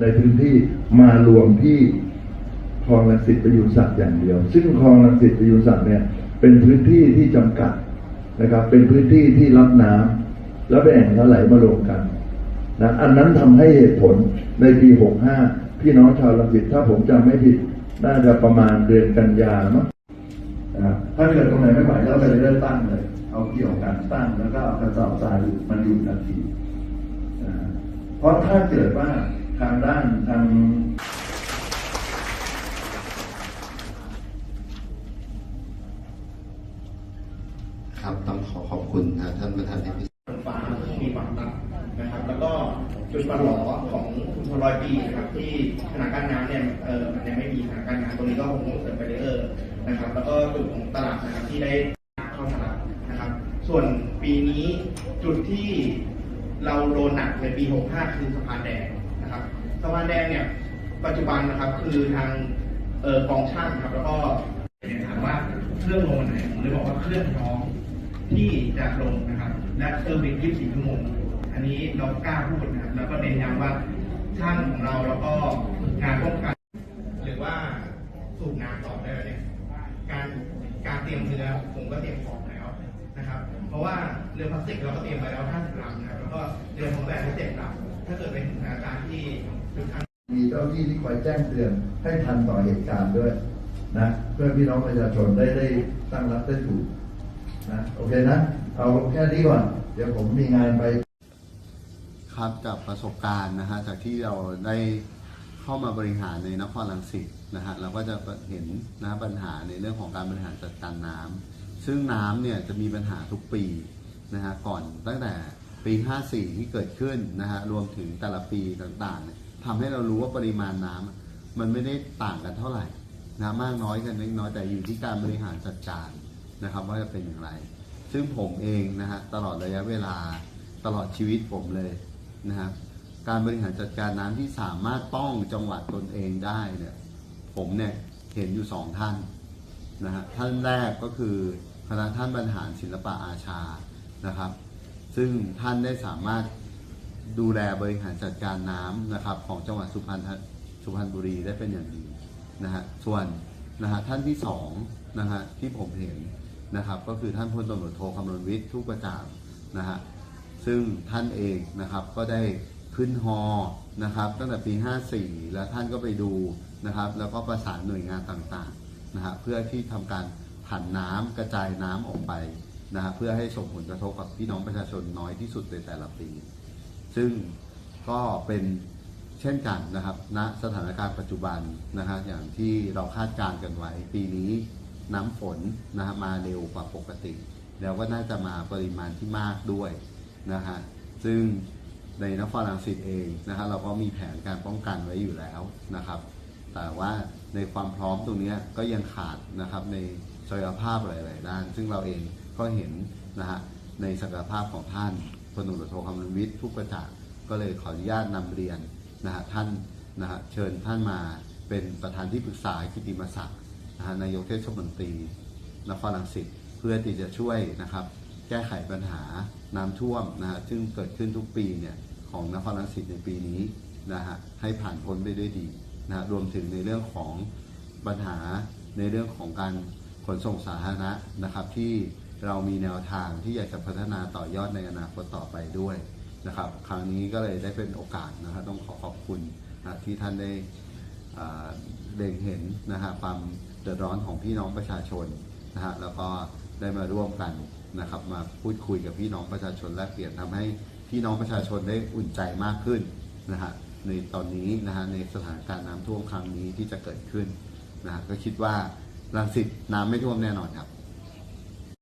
ในพื้นที่มารวมที่คลองลังสิตประยุสัตว์อย่างเดียว ซึ่งคลองลังสิตประยุสัตว์เนี่ยเป็นพื้นที่ที่จำกัดนะครับ เป็นพื้นที่ที่รับน้ำแล้วแบ่งเขาไหลมารวมกันนะอันนั้นทำให้เหตุผลในปี 65 พี่น้องชาวลังสิตถ้าผมจำไม่ผิดน่าจะประมาณเดือนกันยามั้งนะถ้าเกิดตรงไหนไม่ไหวก็เลยเริ่มตั้งเลย เอาเกี่ยวกันตั้งแล้วก็เอากระสอบทรายมันอยู่ทันทีเพราะถ้าเกิดว่า ทางด้านทางครับต้องขอขอบคุณนะท่านประธานที่พิไฟฟ้าที่มีความตัดนะครับ แล้วก็จุดปันหลอของชุมชนร้อยปีนะครับ ที่ขนาดกั้นน้ำเนี่ยเออมันยังไม่มีขนาดกั้นน้ำตรงนี้ก็คงต้องเสริมไปเออร์นะครับ แล้วก็จุดของตลาดนะครับที่ได้เข้ามารับนะครับ ส่วนปีนี้จุดที่เราโดนหนักในปี 65 คือสะพานแดง นะครับสะพานแดงเนี่ยปัจจุบันนะครับคือทางเออกองช่างครับ แล้วก็เนี่ยถามว่าเครื่องลงไหนผมเลยบอกว่าเครื่องพร้อมที่จะลงนะครับและเซอร์วิส24ชั่วโมงอันนี้เรากล้าพูดนะครับแล้วก็เน้นย้ำว่าช่างของเราแล้วก็งานป้องกันหรือว่าสูบน้ำต่อได้เนี่ยการการเตรียมเรือผมก็เตรียมของแล้วนะครับ เพราะว่าเรือพลาสติกเราก็เตรียมไว้แล้ว50ลำนะครับแล้วก็เรือของแบบให้เจ็ดลำ ถ้าเกิดเป็นสถานการณ์ที่ทุกท่านมีเจ้าหน้าที่ที่คอยแจ้งเตือนให้ทันต่อเหตุการณ์ด้วยนะเพื่อพี่น้องประชาชนได้ได้ตั้งรับได้ถูกนะโอเคนะ เอาแค่นี้ก่อน เดี๋ยวผมมีงานไป ครับจากประสบการณ์นะฮะจากที่เราได้เข้ามาบริหารในนครรังสิตนะฮะเราก็จะเห็นนะปัญหาในเรื่องของการบริหารจัดการน้ำซึ่งน้ำเนี่ยจะมีปัญหาทุกปีนะฮะก่อนตั้งแต่ ปี 54 ที่เกิดขึ้นนะฮะรวมถึงแต่ละปีต่างๆเนี่ยทำให้เรารู้ว่าปริมาณน้ำมันไม่ได้ต่างกันเท่าไหร่นะมากน้อยกันเล็กน้อยแต่อยู่ที่การบริหารจัดการนะครับ ว่าจะเป็นอย่างไร ซึ่งผมเองนะฮะตลอดระยะเวลาตลอดชีวิตผมเลยนะครับการบริหารจัดการน้ำที่สามารถป้องจังหวัดตนเองได้เนี่ยผมเนี่ยเห็นอยู่สองท่านนะฮะท่านแรกก็คือคณะท่านบรรหารศิลปะอาชานะครับ ซึ่งท่านได้สามารถดูแลบริหารจัดการน้ำนะครับของจังหวัดสุพรรณสุพรรณบุรีได้เป็นอย่างดีนะฮะส่วนนะฮะท่านที่สองนะฮะที่ผมเห็นนะครับ ก็คือท่านพลตำรวจโทคำรณวิทย์ทุกประจางนะฮะซึ่งท่านเองนะครับก็ได้ขึ้นฮอนะครับ ตั้งแต่ปี 54 แล้วท่านก็ไปดูนะครับ แล้วก็ประสานหน่วยงานต่างๆนะฮะเพื่อที่ทำการผันน้ำกระจายน้ำออกไป นะฮะเพื่อให้ส่งผลกระทบกับพี่น้องประชาชนน้อยที่สุดในแต่ละปี ซึ่งก็เป็นเช่นกันนะครับณสถานการณ์ปัจจุบันนะฮะอย่างที่เราคาดการณ์กันไว้ ปีนี้น้ำฝนนะฮะมาเร็วกว่าปกติ แล้วก็น่าจะมาปริมาณที่มากด้วยนะฮะซึ่งในนครรังสิตเองนะฮะเราก็มีแผนการป้องกันไว้อยู่แล้วนะครับ แต่ว่าในความพร้อมตรงนี้ก็ยังขาดนะครับในศักยภาพหลาย ๆ ด้าน ซึ่งเราเอง ก็เห็นนะฮะในศักยภาพของท่านพลตำรวจโทคำนวิทย์ทุกประจักษ์ก็เลยขออนุญาตนำเรียนนะฮะท่านนะฮะเชิญท่านมาเป็นประธานที่ปรึกษากิติมศักดิ์นะฮะนายกเทศมนตรีนครรังสิตเพื่อที่จะช่วยนะครับ แก้ไขปัญหาน้ำท่วมนะฮะซึ่งเกิดขึ้นทุกปีเนี่ยของนครรังสิตในปีนี้นะฮะให้ผ่านพ้นไปด้วยดีนะฮะรวมถึงในเรื่องของปัญหาในเรื่องของการขนส่งสาธารณะนะครับที่ เรามีแนวทางที่อยากจะพัฒนาต่อยอดในอนาคตต่อไปด้วยนะครับ ครั้งนี้ก็เลยได้เป็นโอกาสนะครับต้องขอขอบคุณนะที่ท่านได้เล็งเห็นนะฮะความเดือดร้อนของพี่น้องประชาชนนะฮะแล้วก็ได้มาร่วมกันนะครับมาพูดคุยกับพี่น้องประชาชนแลกเปลี่ยนทำให้พี่น้องประชาชนได้อุ่นใจมากขึ้นนะฮะในตอนนี้นะฮะในสถานการณ์น้ำท่วมครั้งนี้ที่จะเกิดขึ้นนะฮะก็คิดว่ารังสิตน้ำไม่ท่วมแน่นอนครับ